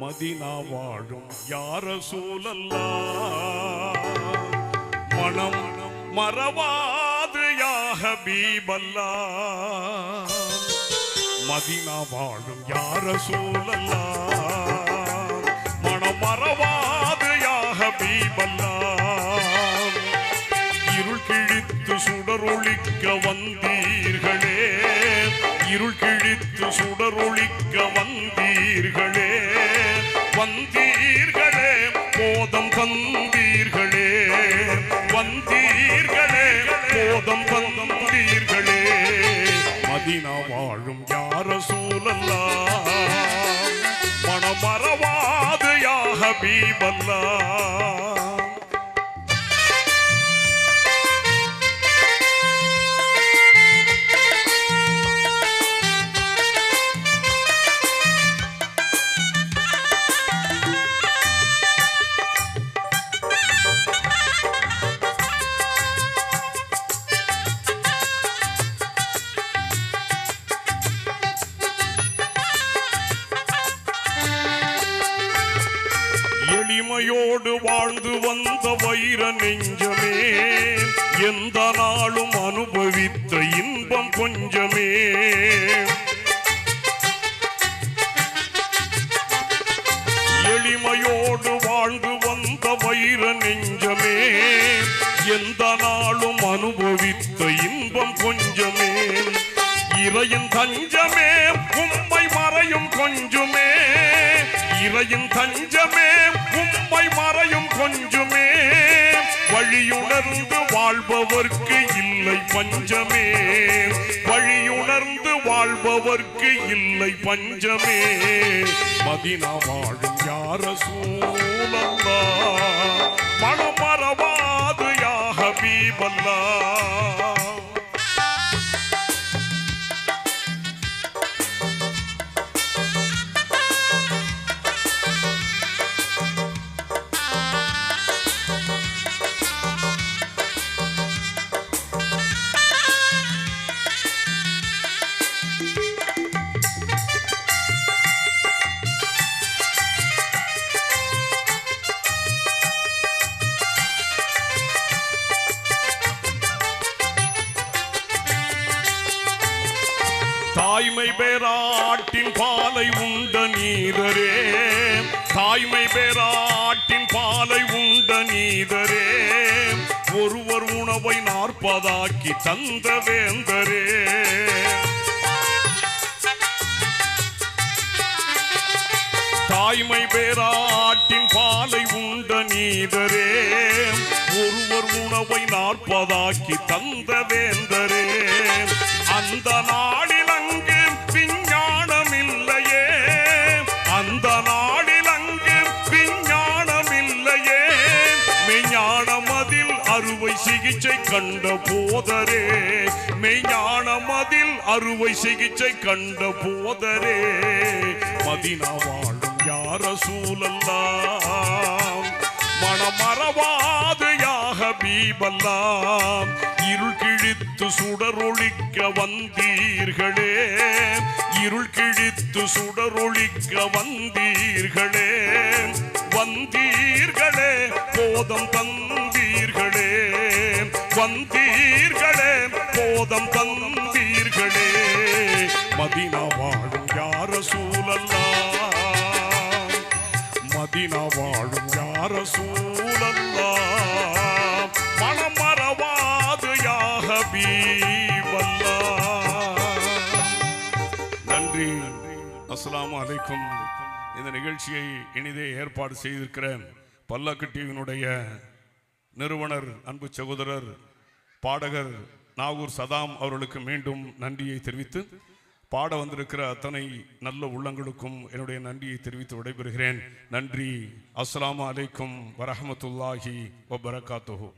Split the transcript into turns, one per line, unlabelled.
Medina வாழும் யார சூழல்லா? மனம் மறவாது யாக பீபல்லா. மதினா வாழும் யார சூழல்லா? மனம் மறவாது யாக பீபல்லா. இருள் கிழித்து சுடரொழிக்க வந்தீர்களே. இருள் கிழித்து சுடரொழிக்க வந்தீர்களே. வந்தீர்களே போதம் தந்தீர்களே. வந்தீர்களே போதம் தந்தீர்களே. மதினா வாழும் யார சூழல்லா? மனமறவாது யாக பீபல்லா? எளிமையோடு வாழ்ந்து வந்த வைர நெஞ்சமே எந்த நாளும் அனுபவித்த இன்பம் கொஞ்சமே. எளிமையோடு வாழ்ந்து வந்த வைர நெஞ்சமே எந்த நாளும் அனுபவித்த இன்பம் கொஞ்சமே. இறையின் தஞ்சமே உம்மை மறையும் கொஞ்சமே. இறையின் தஞ்சமே நம்மை மறையும் கொஞ்சமே. வழியுணர்ந்து வாழ்பவர்க்கு இல்லை பஞ்சமே. வழியுணர்ந்து வாழ்பவர்க்கு இல்லை பஞ்சமே. மதினா வாழும் யார சூழல்லா? மனமறவாது யாக பீபல்லா? தாய்மை பேராட்டின் பாலை உண்ட நீதரே தாய்மை பேராட்டின் பாலை உண்ட நீதரே ஒருவர் உணவை நாற்பதாக்கி தந்த வேந்தரே. தாய்மை பேராட்டின் பாலை உண்ட நீதரே ஒருவர் உணவை நாற்பதாக்கி தந்த வேந்தரே. அந்த நாள் சிகிச்சை கண்ட போதரே. மெய்ஞான மதில் அறுவை சிகிச்சை கண்ட போதரே. மதினா வாழும் யார சூழல்லாம்? மனமறவாது தீபல்லாம் இருள் கிழித்து சுடரொழிக்க வந்தீர்களே. இருள் கிழித்து சுடரொழிக்க வந்தீர்களே. வந்தீர்களே போதம் தந்தீர்களே. வந்தீர்களே போதம் தந்தீர்களே. மதினா வாழும் யார சூழல்லா? மதினா வாழும் யார சூழல்லா? அஸ்ஸலாமு அலைக்கும். இந்த நிகழ்ச்சியை இனிதே ஏற்பாடு செய்திருக்கிற பல்லக்கு டிவியினுடைய நிறுவனர் அன்பு சகோதரர் பாடகர் நாகூர் சதாம் அவர்களுக்கு மீண்டும் நன்றியை தெரிவித்து பாட வந்திருக்கிற அத்தனை நல்ல உள்ளங்களுக்கும் என்னுடைய நன்றியை தெரிவித்து விடைபெறுகிறேன். நன்றி. அஸ்ஸலாமு அலைக்கும் வரஹமத்துல்லாஹி வபரகாத்துஹு.